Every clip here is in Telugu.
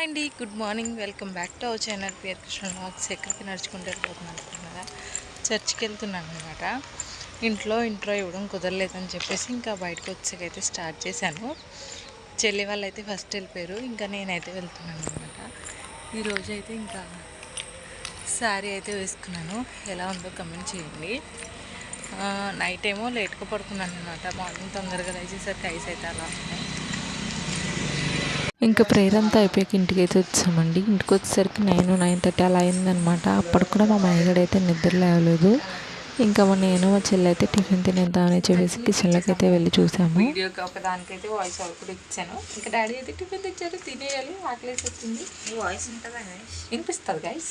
హాయ్ అండి. Good morning. Welcome back to our channel. PR Krishna walks ఎక్కడికి నడుచుకుంటూ వెళ్ళిపోతున్నాను అనుకుంటున్నారా చర్చ్కి వెళ్తున్నాను అనమాట ఇంట్లో ఇంట్రో ఇవ్వడం కుదరలేదని చెప్పేసి ఇంకా బయటకు వచ్చేకైతే స్టార్ట్ చేశాను. చెల్లి వాళ్ళు అయితే ఫస్ట్ వెళ్ళిపోయారు. ఇంకా నేనైతే వెళ్తున్నాను అనమాట ఈరోజు అయితే ఇంకా శారీ అయితే వేసుకున్నాను. ఎలా ఉందో కమెంట్ చేయండి. నైట్ ఏమో లేట్గా పడుకున్నాను అనమాట మార్నింగ్ తొందరగా లేచేసరికి ఐస్ అయితే అలా ఉన్నాయి ఇంకా ప్రేయర్ అంతా అయిపోయాక ఇంటికి అయితే వచ్చామండి. ఇంటికి వచ్చేసరికి నైన్ నైన్ థర్టీ అలా అయిందనమాట అప్పటికి కూడా మా మైగడు అయితే నిద్ర లేవలేదు. ఇంకా మా నేను మా చెల్లి అయితే టిఫిన్ తినేద్దామని చెప్పేసి కిచెన్లోకి అయితే వెళ్ళి చూసాము. వీడియోకి ఒక దానికైతే వాయిస్ ఓవర్ కూడా ఇచ్చాను. ఇంకా డాడీ అయితే టిఫిన్ తెచ్చారు తినేయాలి ఆకలేసి వచ్చింది. వాయిస్ ఉంటుందా వినిపిస్తుంది గైస్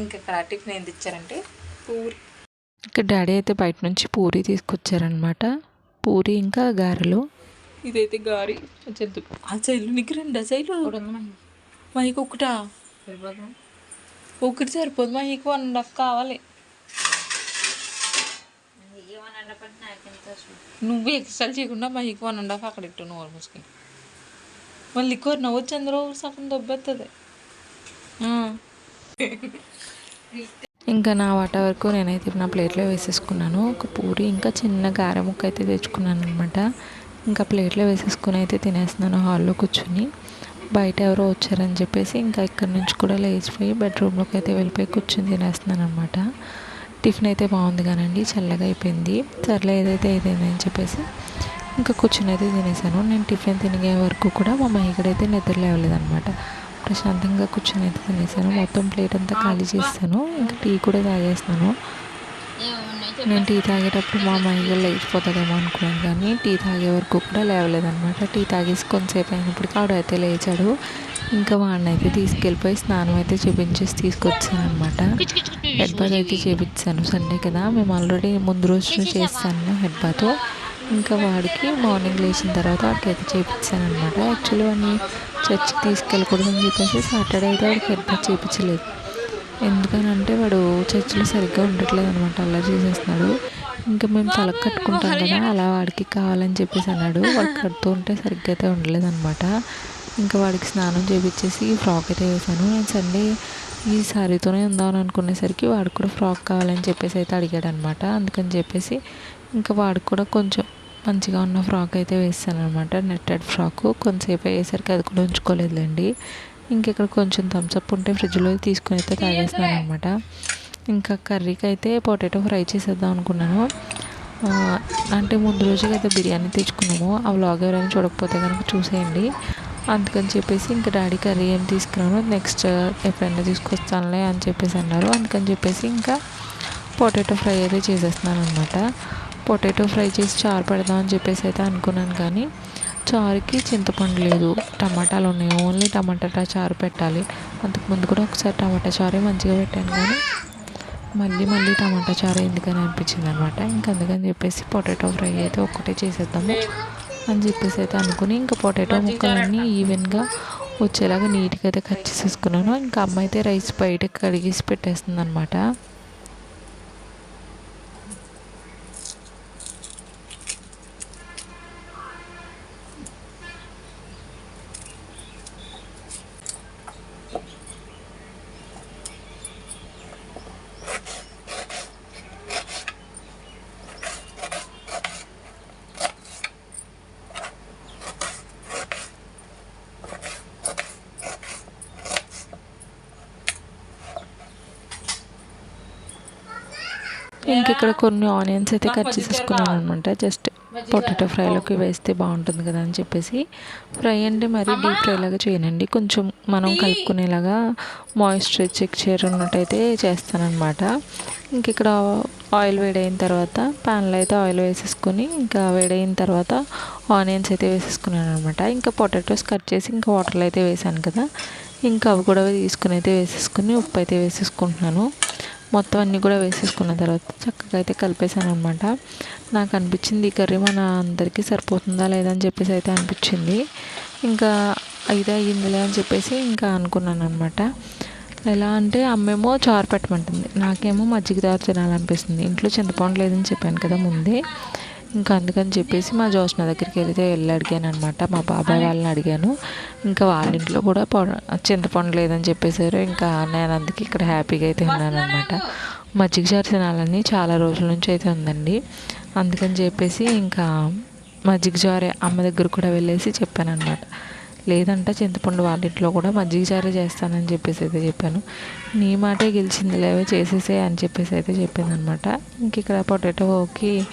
ఇంకా ఇక్కడ టిఫిన్ ఏం తెచ్చారంటే పూరి. ఇంకా డాడీ అయితే బయట నుంచి పూరి తీసుకొచ్చారనమాట పూరి ఇంకా గారెలు. ఇదైతే గారి చెద్దు. ఆ సైలు నీకు రెండు సైలు మైకి ఒకటా ఒకటి సరిపోదు మైకి వన్ అండ్ హాఫ్ కావాలి. నువ్వు ఎక్స్ట్రా చేయకుండా మైకి వన్ అండ్ హాఫ్ అక్కడ ఇట్టు నువ్వు మూసుకుని మళ్ళీ కోరి నవ్వు అందరూ సగం దొబ్బెత్తది. ఇంకా నా వాట వరకు నేనైతే నా ప్లేట్లో వేసేసుకున్నాను. ఒక పూరి ఇంకా చిన్న గారె ముక్క అయితే తెచ్చుకున్నాను అనమాట ఇంకా ప్లేట్లో వేసేసుకుని అయితే తినేస్తున్నాను హాల్లో కూర్చుని. బయట ఎవరో వచ్చారని చెప్పేసి ఇంకా ఇక్కడ నుంచి కూడా లేచిపోయి బెడ్రూమ్లోకి అయితే వెళ్ళిపోయి కూర్చొని తినేస్తున్నాను అనమాట టిఫిన్ అయితే బాగుంది కానండి చల్లగా అయిపోయింది. సర్లే ఏదైతే ఏదైందని చెప్పేసి ఇంకా కూర్చొని అయితే తినేసాను. నేను టిఫిన్ తినే వరకు కూడా మా మహిగడైతే నిద్ర లేవలేదన్నమాట. ప్రశాంతంగా కూర్చొని అయితే తినేసాను. మొత్తం ప్లేట్ అంతా ఖాళీ చేస్తాను. ఇంకా టీ కూడా తాగేస్తాను నేను టీ తాగేటప్పుడు మా మహిళ లేచిపోతుందేమో అనుకున్నాను కానీ టీ తాగే వరకు కూడా లేవలేదన్నమాట. టీ తాగేసి కొంతసేపు అయినప్పటికీ ఆవిడ అయితే లేచాడు. ఇంకా వాడిని అయితే తీసుకెళ్ళిపోయి స్నానం అయితే చేపించేసి తీసుకొచ్చాను అనమాట హెడ్ బాత్ అయితే చేపించాను సండే కదా. మేము ఆల్రెడీ ముందు రోజు చేస్తాను హెడ్ బాత్ ఇంకా వాడికి మార్నింగ్ లేచిన తర్వాత వాడికి అయితే చేపించాను అనమాట యాక్చువల్లీ వాడిని చర్చికి తీసుకెళ్ళకూడదని చెప్పేసి సాటర్డే అయితే వాడికి హెడ్ బాత్ చేయించలేదు ఎందుకనంటే వాడు చర్చిలో సరిగ్గా ఉండట్లేదు అనమాట అలా చేసేస్తున్నాడు. ఇంకా మేము తలకు కట్టుకుంటాం కదా అలా వాడికి కావాలని చెప్పేసి అన్నాడు. వాడు కడుతూ ఉంటే సరిగ్గా అయితే ఉండలేదు అనమాట ఇంకా వాడికి స్నానం చేపించేసి ఫ్రాక్ అయితే వేసాను నేను సండే ఈ శారీతోనే ఉందామని అనుకునేసరికి వాడికి కూడా ఫ్రాక్ కావాలని చెప్పేసి అయితే అడిగాడు అనమాట అందుకని చెప్పేసి ఇంకా వాడికి కూడా కొంచెం మంచిగా ఉన్న ఫ్రాక్ అయితే వేస్తాను అనమాట నెట్టెడ్ ఫ్రాక్. కొంతసేపు అయ్యేసరికి అది కూడా ఉంచుకోలేదులేండి. ఇంకెక్కడ కొంచెం థమ్స్అప్ ఉంటే ఫ్రిడ్జ్లో తీసుకుని అయితే తాగేస్తున్నాను అనమాట ఇంకా కర్రీకి అయితే పొటాటో ఫ్రై చేసేద్దాం అనుకున్నాను. అంటే ముందు రోజుకి అయితే బిర్యానీ తెచ్చుకున్నాము. ఆ వ్లాగ్ ఎవరైనా చూడకపోతే కనుక చూసేయండి. అందుకని చెప్పేసి ఇంకా డాడీ కర్రీ ఏం తీసుకున్నాను నెక్స్ట్ ఎప్పుడైనా తీసుకొస్తానులే అని చెప్పేసి అన్నారు. అందుకని చెప్పేసి ఇంకా పొటాటో ఫ్రై అయితే చేసేస్తున్నాను అనమాట పొటాటో ఫ్రై చేసి చారు పెడదాం అని చెప్పేసి అయితే అనుకున్నాను కానీ చారుకి చింతపండు లేదు. టమాటాలు ఉన్నాయి. ఓన్లీ టమాటా చారు పెట్టాలి. అంతకుముందు కూడా ఒకసారి టమాటా చారే మంచిగా పెట్టాను కానీ మళ్ళీ మళ్ళీ టమాటా చారు ఎందుకని అనిపించింది అనమాట ఇంకా అందుకని చెప్పేసి పొటాటో ఫ్రై అయితే ఒక్కటే చేసేద్దాము అని చెప్పేసి అయితే అనుకుని ఇంకా పొటాటో ముక్కలన్నీ ఈవెన్గా వచ్చేలాగా నీట్గా అయితే కట్ చేసేసుకున్నాను. ఇంకా అమ్మ అయితే రైస్ బయట కడిగేసి పెట్టేస్తుంది అనమాట ఇంక ఇక్కడ కొన్ని ఆనియన్స్ అయితే కట్ చేసేసుకున్నాను అనమాట జస్ట్ పొటాటో ఫ్రైలోకి వేస్తే బాగుంటుంది కదా అని చెప్పేసి. ఫ్రై అంటే మరీ డీప్ ఫ్రై లాగా చేయనండి. కొంచెం మనం కలుపుకునేలాగా మాయిశ్చర్ చెక్ ఉన్నట్టయితే చేస్తానన్నమాట. ఇంక ఇక్కడ ఆయిల్ వేడైన తర్వాత ప్యాన్లో అయితే ఆయిల్ వేసేసుకొని ఇంకా వేడైన తర్వాత ఆనియన్స్ అయితే వేసేసుకున్నాను అనమాట ఇంకా పొటాటోస్ కట్ చేసి ఇంకా వాటర్లో అయితే వేసాను కదా. ఇంకా అవి కూడా తీసుకుని అయితే వేసేసుకుని ఉప్పు అయితే వేసేసుకుంటున్నాను. మొత్తం అన్నీ కూడా వేసేసుకున్న తర్వాత చక్కగా అయితే కలిపేసాను అనమాట నాకు అనిపించింది ఈ కర్రీ మన అందరికీ సరిపోతుందా లేదా అని చెప్పేసి అయితే అనిపించింది. ఇంకా అయితే అయ్యిందిలే అని చెప్పేసి ఇంకా అనుకున్నాను అనమాట ఎలా అంటే అమ్మేమో చారు పెట్టమంటుంది. నాకేమో మజ్జిగ చారు తినాలనిపిస్తుంది. ఇంట్లో చింతపండు లేదని చెప్పాను కదా ముందే. ఇంకా అందుకని చెప్పేసి మా జోష్న దగ్గరికి వెళితే వెళ్ళి అడిగాను అనమాట మా బాబాయ్ వాళ్ళని అడిగాను. ఇంకా వాళ్ళ ఇంట్లో కూడా పొ- చింతపండు లేదని చెప్పేశారు. ఇంకా నేను అందుకే ఇక్కడ హ్యాపీగా అయితే ఉన్నాను అనమాట మజ్జిగ చారు తినాలని చాలా రోజుల నుంచి అయితే ఉందండి. అందుకని చెప్పేసి ఇంకా మజ్జిగ జారే అమ్మ దగ్గర కూడా వెళ్ళేసి చెప్పాను అనమాట లేదంటే చింతపండు వాళ్ళ ఇంట్లో కూడా మజ్జిగ జారే చేస్తానని చెప్పేసి అయితే చెప్పాను. నీ మాటే గెలిచింది లేవే చేసేసే అని చెప్పేసి అయితే చెప్పింది అనమాట ఇంక ఇక్కడ పొటాటోకి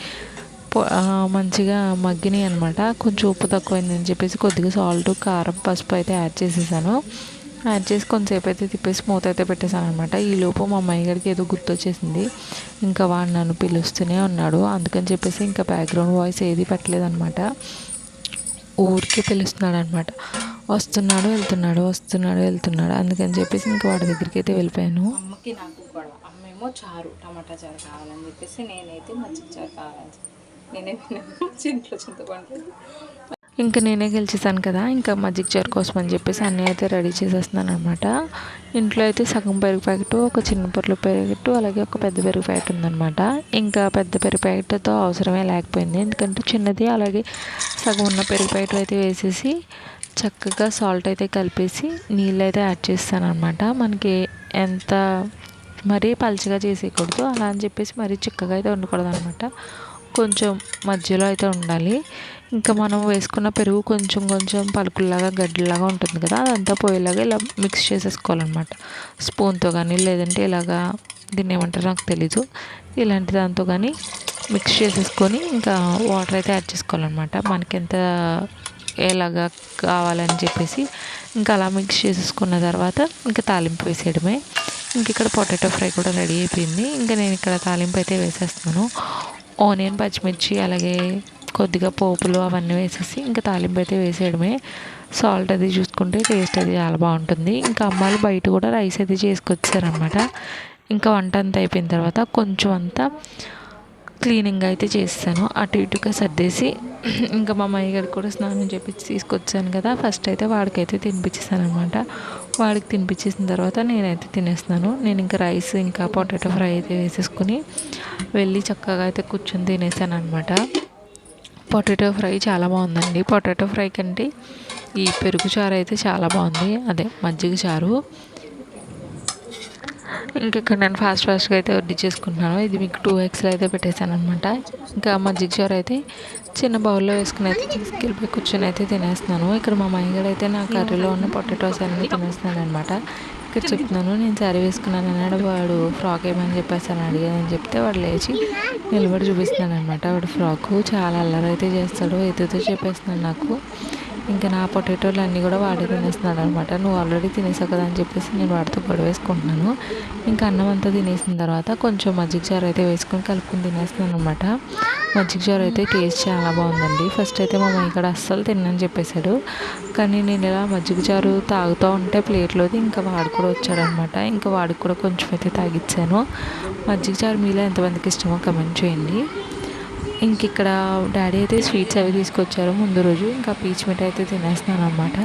మంచిగా మగ్గినాయి అనమాట కొంచెం ఉప్పు తక్కువైందని చెప్పేసి కొద్దిగా సాల్ట్ కారం పసుపు అయితే యాడ్ చేసేసాను. యాడ్ చేసి కొంతసేపు అయితే తిప్పేసి మూత అయితే పెట్టేశాను అనమాట ఈలోపు మా అమ్మాయి గారికి ఏదో గుర్తొచ్చేసింది. ఇంకా వాడు నన్ను పిలుస్తూనే ఉన్నాడు. అందుకని చెప్పేసి ఇంకా బ్యాక్గ్రౌండ్ వాయిస్ ఏది పెట్టలేదనమాట ఊరికే పిలుస్తున్నాడు అనమాట వస్తున్నాడు వెళ్తున్నాడు వస్తున్నాడు వెళ్తున్నాడు. అందుకని చెప్పేసి ఇంకా వాడి దగ్గరికి అయితే వెళ్ళిపోయాను. అమ్మకి నాకు గొడవ అమ్మేమో చారు టమాటా చారు కావాలని చెప్పేసి నేనైతే మజ్జిగ చారు కావాలని చెప్పి నేనే ఇంట్లో చింతపండు ఇంకా నేనే గెలిచేసాను కదా ఇంకా మజ్జిగ చారు కోసం అని చెప్పేసి అన్నీ అయితే రెడీ చేసేస్తున్నాను అనమాట ఇంట్లో అయితే సగం పెరుగు ప్యాకెట్ ఒక చిన్న పొరలు ప్యాకెట్ అలాగే ఒక పెద్ద పెరుగు ప్యాకెట్ ఉందన్నమాట. ఇంకా పెద్ద పెరుగు ప్యాకెట్తో అవసరమే లేకపోయింది. ఎందుకంటే చిన్నది అలాగే సగం ఉన్న పెరుగు ప్యాకెట్ అయితే వేసేసి చక్కగా సాల్ట్ అయితే కలిపేసి నీళ్ళు అయితే యాడ్ చేస్తాను అనమాట మనకి ఎంత మరీ పలుచగా చేసేయకూడదు అలా అని చెప్పేసి మరీ చిక్కగా అయితే ఉండకూడదు అనమాట కొంచెం మధ్యలో అయితే ఉండాలి. ఇంకా మనం వేసుకున్న పెరుగు కొంచెం కొంచెం పలుకుల్లాగా గడ్డలాగా ఉంటుంది కదా అదంతా పోయేలాగా ఇలా మిక్స్ చేసేసుకోవాలన్నమాట. స్పూన్తో కానీ లేదంటే ఇలాగా దీన్ని ఏమంటారో నాకు తెలీదు. ఇలాంటి దాంతో కానీ మిక్స్ చేసేసుకొని ఇంకా వాటర్ అయితే యాడ్ చేసుకోవాలన్నమాట. మనకి ఎంత ఎలాగా కావాలని చెప్పేసి ఇంకా అలా మిక్స్ చేసేసుకున్న తర్వాత ఇంకా తాలింపు వేసేయడమే. ఇంక ఇక్కడ పొటాటో ఫ్రై కూడా రెడీ అయిపోయింది. ఇంకా నేను ఇక్కడ తాలింపు అయితే వేసేస్తున్నాను. ఆనియన్ పచ్చిమిర్చి అలాగే కొద్దిగా పోపులు అవన్నీ వేసేసి ఇంకా తాలింపు అయితే వేసేయడమే. సాల్ట్ అది చూసుకుంటే టేస్ట్ అది చాలా బాగుంటుంది. ఇంకా అమ్మాయిలు బయట కూడా రైస్ అయితే చేసుకొచ్చారనమాట ఇంకా వంట అంతా అయిపోయిన తర్వాత కొంచెం అంతా క్లీనింగ్ అయితే చేస్తాను. అటు ఇటుగా సర్దేసి ఇంకా మా అమ్మాయి గారికి కూడా స్నానం చేపించి తీసుకొచ్చాను కదా. ఫస్ట్ అయితే వాడికైతే తినిపించేసాను అనమాట వాడికి తినిపించేసిన తర్వాత నేనైతే తినేస్తున్నాను. నేను ఇంకా రైస్ ఇంకా పొటాటో ఫ్రై అయితే వేసేసుకుని వెళ్ళి చక్కగా అయితే కూర్చొని తినేసాను అనమాట పొటాటో ఫ్రై చాలా బాగుందండి. పొటాటో ఫ్రై కంటే ఈ పెరుగు చారు అయితే చాలా బాగుంది. అదే మజ్జిగ చారు. ఇంకెక్కడ నేను ఫాస్ట్ ఫాస్ట్గా అయితే వడ్డీ చేసుకుంటున్నాను. ఇది మీకు టూ ఎక్స్లో అయితే పెట్టేశాను అనమాట ఇంకా మజ్జిగ జిగ్జార్ అయితే చిన్న బౌల్లో వేసుకుని అయితే తీసుకెళ్ళిపోయి కూర్చొని అయితే తినేస్తున్నాను. ఇక్కడ మా మైగడ అయితే నా కర్రీలో ఉన్న పొటాటోస్ అన్నీ తినేస్తున్నాను అనమాట ఇక్కడ చెప్తున్నాను నేను సరి వేసుకున్నాను అన్నాడు. వాడు ఫ్రాక్ ఏమని చెప్పేసి అని అడిగానని చెప్తే వాడు లేచి నిలబడి చూపిస్తున్నాను అనమాట వాడు ఫ్రాక్ చాలా అల్లరి అయితే చేస్తాడు. ఎదుతో చెప్పేస్తున్నాను నాకు. ఇంకా నా పొటాటోలు అన్నీ కూడా వాడే తినేస్తున్నాడు అనమాట నువ్వు ఆల్రెడీ తినేసావు కదా అని చెప్పేసి నేను వాడితో పొడవేసుకుంటున్నాను ఇంకా అన్నం అంతా తినేసిన తర్వాత కొంచెం మజ్జిగ చారు అయితే వేసుకొని కలుపుకొని తినేస్తున్నాను అనమాట మజ్జిగ చారు అయితే టేస్ట్ చాలా బాగుందండి. ఫస్ట్ అయితే మా ఇక్కడ అస్సలు తినని చెప్పేశాడు. కానీ నేను ఇలా మజ్జిగ చారు తాగుతూ ఉంటే ప్లేట్లోది ఇంకా వాడు కూడా వచ్చాడనమాట ఇంకా వాడికి కూడా కొంచెం అయితే తాగిచ్చాను. మజ్జిగ చారు మీలో ఎంతమందికి ఇష్టమో కమెంట్ చేయండి. ఇంక ఇక్కడ డాడీ అయితే స్వీట్స్ అవి తీసుకొచ్చారు ముందు రోజు. ఇంకా పీచ్ మిఠాయి అయితే తినేస్తున్నాను అనమాట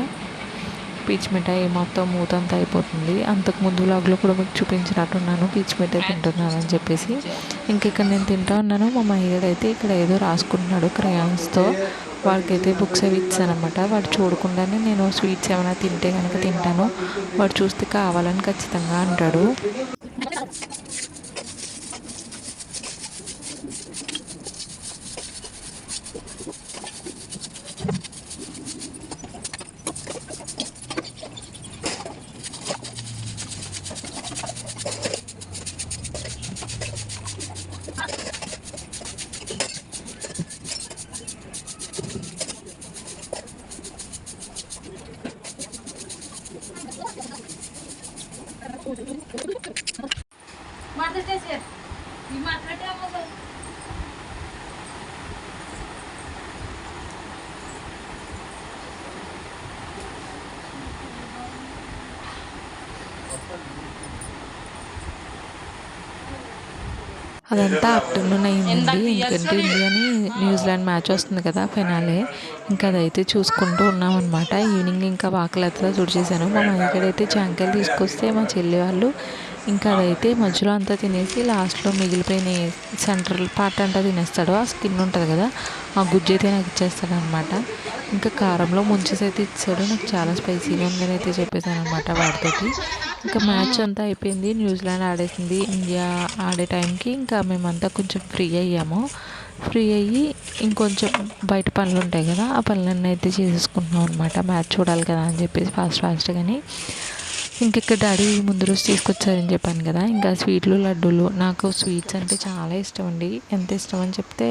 పీచ్ మిఠాయి మొత్తం మూతంతా అయిపోతుంది. అంతకు ముందు కూడా మీకు చూపించినట్టున్నాను. పీచ్ మిఠాయి తింటున్నాను అని చెప్పేసి. ఇంక ఇక్కడ నేను తింటా ఉన్నాను. మా మహిళ అయితే ఇక్కడ ఏదో రాసుకుంటున్నాడు క్రయాన్స్తో. వాడికైతే బుక్స్ అవి ఇచ్చానమాట వాడు చూడకుండానే నేను స్వీట్స్ ఏమైనా తింటే కనుక తింటాను. వాడు చూస్తే కావాలని ఖచ్చితంగా అంటాడు. అదంతా ఆఫ్టర్నూన్ అయిందండి ఎందుకంటే ఇండియాని న్యూజిలాండ్ మ్యాచ్ వస్తుంది కదా ఫినాలే ఇంకా అదైతే చూసుకుంటూ ఉన్నామన్నమాట. ఈవినింగ్ ఇంకా వాకలెత్తలో తుడిచేసాను మా మహిళ అయితే జాంకాయలు తీసుకొస్తే మా చెల్లి వాళ్ళు ఇంకా అదైతే మధ్యలో అంతా తినేసి లాస్ట్లో మిగిలిపోయిన సెంట్రల్ పార్ట్ అంతా తినేస్తాడు. ఆ స్కిన్ ఉంటుంది కదా ఆ గుజ్జు అయితే నాకు ఇచ్చేస్తాడు అనమాట ఇంకా కారంలో ముంచేసి అయితే ఇచ్చాడు. నాకు చాలా స్పైసీగా ఉందని అయితే చెప్పేశాను అనమాట వాటితోటి ఇంకా మ్యాచ్ అంతా అయిపోయింది. న్యూజిలాండ్ ఆడేసింది ఇండియా ఆడే టైంకి. ఇంకా మేమంతా కొంచెం ఫ్రీ అయ్యాము. ఫ్రీ అయ్యి ఇంకొంచెం బయట పనులు ఉంటాయి కదా ఆ పనులన్నీ అయితే చేసేసుకుంటున్నాం అనమాట. మ్యాచ్ చూడాలి కదా అని చెప్పేసి ఫాస్ట్ ఫాస్ట్గాని ఇంకెక్కడ డాడీ ముందు రోజు తీసుకొచ్చారని చెప్పాను కదా ఇంకా స్వీట్లు లడ్డూలు నాకు స్వీట్స్ అంటే చాలా ఇష్టం అండి. ఎంత ఇష్టం అని చెప్తే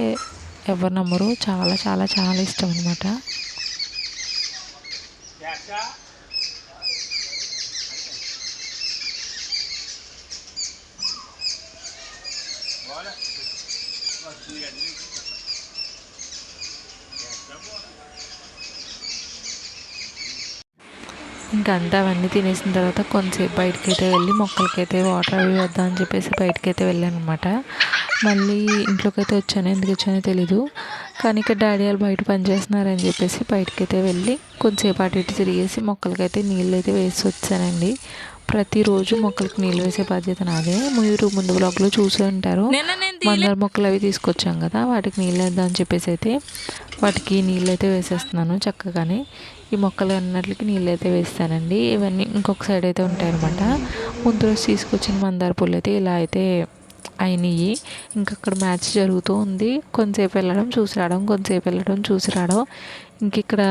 ఎవరు నమ్మరు చాలా చాలా చాలా ఇష్టం అనమాట ఇంకా అంతా అవన్నీ తినేసిన తర్వాత కొంతసేపు బయటకైతే వెళ్ళి మొక్కలకైతే వాటర్ అవి వేద్దాం అని చెప్పేసి బయటకైతే వెళ్ళాను అనమాట మళ్ళీ ఇంట్లోకి అయితే వచ్చాను. ఎందుకు వచ్చానో తెలీదు. కానీ ఇక్కడ డాడీ వాళ్ళు బయట పని చేస్తున్నారని చెప్పేసి బయటకైతే వెళ్ళి కొంతసేపు అటు ఇటు తిరిగేసి మొక్కలకైతే నీళ్ళు అయితే వేసి వచ్చానండి. ప్రతిరోజు మొక్కలకి నీళ్ళు వేసే బాధ్యత నాదే. మీరు ముందు బ్లాగ్లో చూసే ఉంటారు. మందార మొక్కలు అవి తీసుకొచ్చాం కదా వాటికి నీళ్ళు వేద్దాం అని చెప్పేసి అయితే వాటికి నీళ్ళు అయితే వేసేస్తున్నాను చక్కగానే. ఈ మొక్కలు అన్నట్లకి నీళ్ళు అయితే వేస్తానండి. ఇవన్నీ ఇంకొక సైడ్ అయితే ఉంటాయి అనమాట ముందు రోజు తీసుకొచ్చిన మందార పూలు అయితే ఇలా అయితే అయినాయి ఇంకా అక్కడ మ్యాచ్ జరుగుతూ ఉంది. కొంతసేపు వెళ్ళడం చూసి రావడం కొంతసేపు వెళ్ళడం చూసి రావడం. ఇంక ఇక్కడ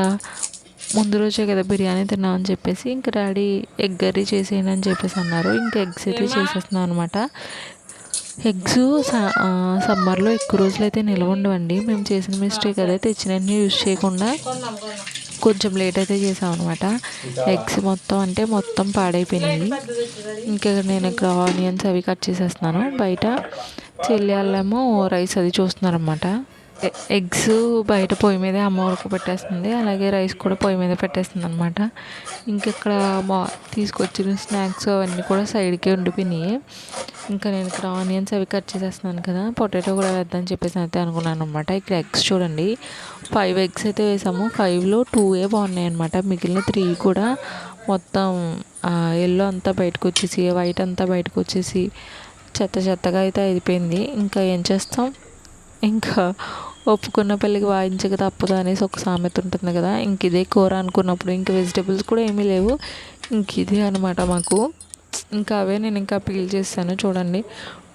ముందు రోజే కదా బిర్యానీ తిన్నామని చెప్పేసి ఇంకా డాడీ ఎగ్ కర్రీ చేసేయండి అని చెప్పేసి అన్నారు. ఇంకా ఎగ్స్ అయితే చేసేస్తున్నాం అనమాట ఎగ్స్ సమ్మర్లో ఎక్కువ రోజులు అయితే నిల్వ ఉండవండి. మేము చేసిన మిస్టేక్ అదే తెచ్చినన్ని యూజ్ చేయకుండా కొంచెం లేట్ అయితే చేసాం అనమాట ఎగ్స్ మొత్తం అంటే మొత్తం పాడైపోయినాయి. ఇంకా నేను ఇక్కడ ఆనియన్స్ అవి కట్ చేసేస్తున్నాను. బయట చెల్లి వాళ్ళేమో రైస్ అది చూస్తున్నారనమాట ఎగ్స్ బయట పొయ్యి మీదే అమ్మ వరకు పెట్టేస్తుంది. అలాగే రైస్ కూడా పొయ్యి మీద పెట్టేస్తుంది అనమాట ఇంకెక్కడ మా తీసుకొచ్చిన స్నాక్స్ అవన్నీ కూడా సైడ్కే ఉండిపోయినాయి. ఇంకా నేను ఇక్కడ ఆనియన్స్ అవి కట్ చేసేస్తున్నాను కదా పొటాటో కూడా వేద్దామని చెప్పేసి అయితే అనుకున్నాను అనమాట ఇక్కడ ఎగ్స్ చూడండి ఫైవ్ ఎగ్స్ అయితే వేసాము. ఫైవ్లో టూ ఏ బాగున్నాయి అనమాట మిగిలిన త్రీ కూడా మొత్తం ఎల్లో అంతా బయటకు వచ్చేసి వైట్ అంతా బయటకు వచ్చేసి చెత్త చెత్తగా అయితే అయిపోయింది. ఇంకా ఏం చేస్తాం? ఇంకా ఒప్పుకున్న పెళ్ళికి వాయించక తప్పదు అనేసి ఒక సామెత ఉంటుంది కదా. ఇంక ఇదే కూర అనుకున్నప్పుడు ఇంక వెజిటేబుల్స్ కూడా ఏమీ లేవు. ఇంక ఇదే అనమాట మాకు. ఇంకా అవే నేను ఇంకా పీల్ చేస్తాను. చూడండి.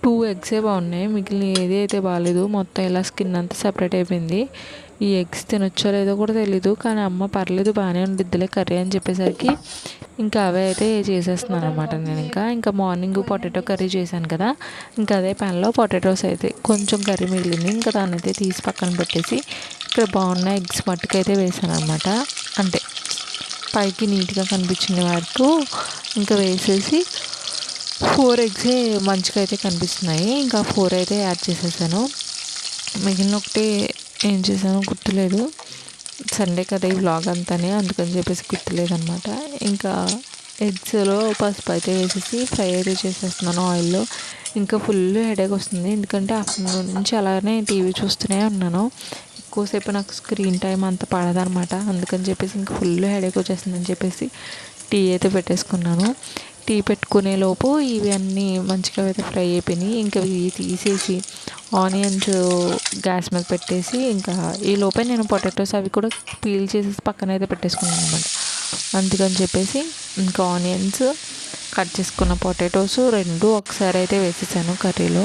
టూ ఎగ్సే బాగున్నాయి. మిగిలిన ఏది అయితే బాగాలేదు మొత్తం ఇలా స్కిన్ అంతా సపరేట్ అయిపోయింది. ఈ ఎగ్స్ తినొచ్చో లేదో కూడా తెలీదు కానీ అమ్మ పర్లేదు బాగానే ఉండిద్దిలే కర్రీ అని చెప్పేసరికి ఇంకా అవే అయితే చేసేస్తున్నాను అనమాట నేను ఇంకా. ఇంకా మార్నింగ్ పొటాటో కర్రీ చేశాను కదా ఇంకా అదే ప్యాన్లో పొటాటోస్ అయితే కొంచెం కర్రీ మిగిలింది. ఇంకా దాన్ని అయితే తీసి పక్కన పెట్టేసి ఇక్కడ బాగున్న ఎగ్స్ మట్టుకైతే వేసాను అనమాట అంటే పైకి నీట్గా కనిపించిన వరకు ఇంకా వేసేసి ఫోర్ ఎగ్సే మంచిగా అయితే కనిపిస్తున్నాయి. ఇంకా ఫోర్ అయితే యాడ్ చేసేసాను. మిగిలిన ఒకటి ఏం చేశానో గుర్తులేదు. సండే కదా ఈ వ్లాగ్ అంతానే అందుకని చెప్పేసి గుర్తులేదనమాట ఇంకా ఎగ్స్లో పసుపు అయితే వేసేసి ఫ్రై అయితే చేసేస్తున్నాను ఆయిల్లో. ఇంకా ఫుల్ హెడేక్ వస్తుంది. ఎందుకంటే ఆఫ్టర్నూన్ నుంచి అలానే టీవీ చూస్తూనే ఉన్నాను. ఎక్కువసేపు నాకు స్క్రీన్ టైం అంత పడదనమాట అందుకని చెప్పేసి ఇంకా ఫుల్ హెడేక్ వచ్చేస్తుందని చెప్పేసి టీ అయితే పెట్టేసుకున్నాను. టీ పెట్టుకునే లోపు ఇవి అన్నీ మంచిగా అయితే ఫ్రై అయిపోయినాయి. ఇంకా ఇవి తీసేసి ఆనియన్స్ గ్యాస్ మీద పెట్టేసి ఇంకా ఈ లోపే నేను పొటాటోస్ అవి కూడా పీల్ చేసేసి పక్కన అయితే పెట్టేసుకున్నాను అనమాట అందుకని చెప్పేసి ఇంకా ఆనియన్స్ కట్ చేసుకున్న పొటాటోస్ రెండు ఒకసారి అయితే వేసేసాను కర్రీలో.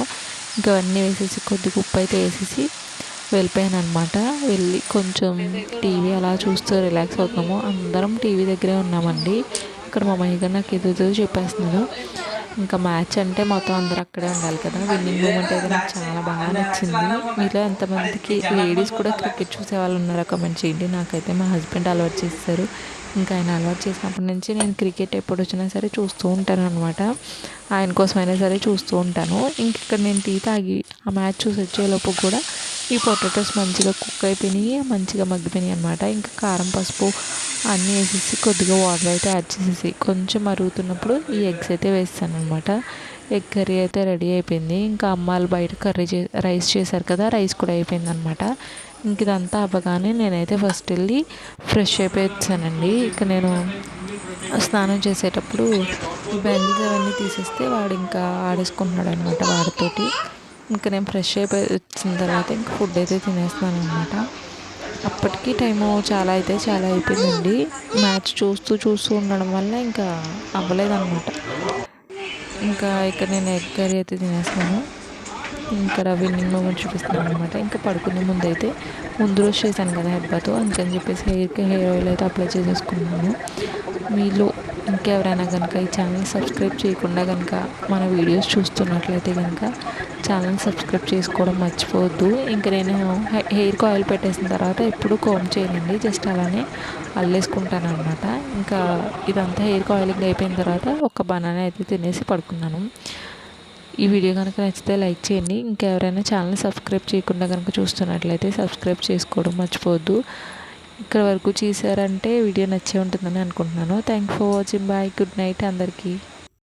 ఇంకా అవన్నీ వేసేసి కొద్దిగా ఉప్పు అయితే వేసేసి వెళ్ళిపోయాను అనమాట వెళ్ళి కొంచెం టీవీ అలా చూస్తూ రిలాక్స్ అవుతున్నాము. అందరం టీవీ దగ్గరే ఉన్నామండి. ఇక్కడ మా మయ్య గారు నాకు ఏదో చెప్పేస్తున్నారు. ఇంకా మ్యాచ్ అంటే మొత్తం అందరూ అక్కడే ఉండాలి కదా. విన్నింగ్ మూమెంట్ అయితే నాకు చాలా బాగా నచ్చింది. మీలో ఎంతమందికి లేడీస్ కూడా క్రికెట్ చూసే వాళ్ళు ఉన్నారో కమెంట్ చేయండి. నాకైతే మా హస్బెండ్ అలవాటు చేస్తారు ఇంకా ఆయన అలవాటు చేసినప్పటి నుంచి నేను క్రికెట్ ఎప్పుడు వచ్చినా సరే చూస్తూ ఉంటాను అనమాట ఆయన కోసమైనా సరే చూస్తూ ఉంటాను. ఇంక ఇక్కడ నేను టీ తాగి ఆ మ్యాచ్ చూసి వచ్చేలోపు కూడా ఈ పొటాటోస్ మంచిగా కుక్ అయిపోయినాయి మంచిగా మగ్గిపోయినాయి అనమాట ఇంకా కారం పసుపు అన్నీ వేసేసి కొద్దిగా వాటర్ అయితే యాడ్ చేసేసి కొంచెం మరుగుతున్నప్పుడు ఈ ఎగ్స్ అయితే వేస్తాను అనమాట ఎగ్ కర్రీ అయితే రెడీ అయిపోయింది. ఇంకా అమ్మాయిలు బయట కర్రీ చే రైస్ చేశారు కదా రైస్ కూడా అయిపోయింది అనమాట ఇంక ఇదంతా అవ్వగానే నేనైతే ఫస్ట్ వెళ్ళి ఫ్రెష్ అయిపోయి వచ్చానండి ఇక నేను స్నానం చేసేటప్పుడు ఈ బ్యాంగిల్స్ అవన్నీ తీసేస్తే వాడు ఇంకా ఆడేసుకుంటున్నాడు అనమాట వాడితోటి. ఇంకా నేను ఫ్రెష్ అయిపోయి వచ్చిన తర్వాత ఇంకా ఫుడ్ అయితే తినేస్తున్నాను అనమాట అప్పటికి టైము చాలా అయితే చాలా అయిపోయిందండి. మ్యాచ్ చూస్తూ చూస్తూ ఉండడం వల్ల ఇంకా అవ్వలేదన్నమాట. ఇంకా ఇక్కడ నేను ఎగ్ కర్రీ అయితే తినేస్తాను ఇక్కడ విన్నింగ్ మూమెంట్ చూపిస్తున్నాను అనమాట ఇంకా పడుకునే ముందు అయితే ముందు రోజు చేశాను కదా హెబ్బాతో అందుకని చెప్పేసి హెయిర్కి హెయిర్ ఆయిల్ అయితే అప్లై చేసేసుకున్నాను. మీలో ఇంకెవరైనా కనుక ఈ ఛానల్ సబ్స్క్రైబ్ చేయకుండా కనుక మన వీడియోస్ చూస్తున్నట్లయితే కనుక ఛానల్ సబ్స్క్రైబ్ చేసుకోవడం మర్చిపోవద్దు. ఇంకా నేను హెయిర్కి ఆయిల్ పెట్టేసిన తర్వాత ఎప్పుడు కోమ్ చేయనండి జస్ట్ అలానే అల్లేసుకుంటాను అనమాట ఇంకా ఇదంతా హెయిర్కి ఆయిలింగ్ అయిపోయిన తర్వాత ఒక బనానా అయితే తినేసి పడుకున్నాను. ఈ వీడియో కనుక నచ్చితే లైక్ చేయండి. ఇంకెవరైనా ఛానల్ సబ్స్క్రైబ్ చేయకుండా కనుక చూస్తున్నట్లయితే సబ్స్క్రైబ్ చేసుకోవడం మర్చిపోవద్దు. ఇక్కడ వరకు చూసారంటే వీడియో నచ్చే ఉంటుందని అనుకుంటున్నాను. Thank for watching bye good night అందరికీ.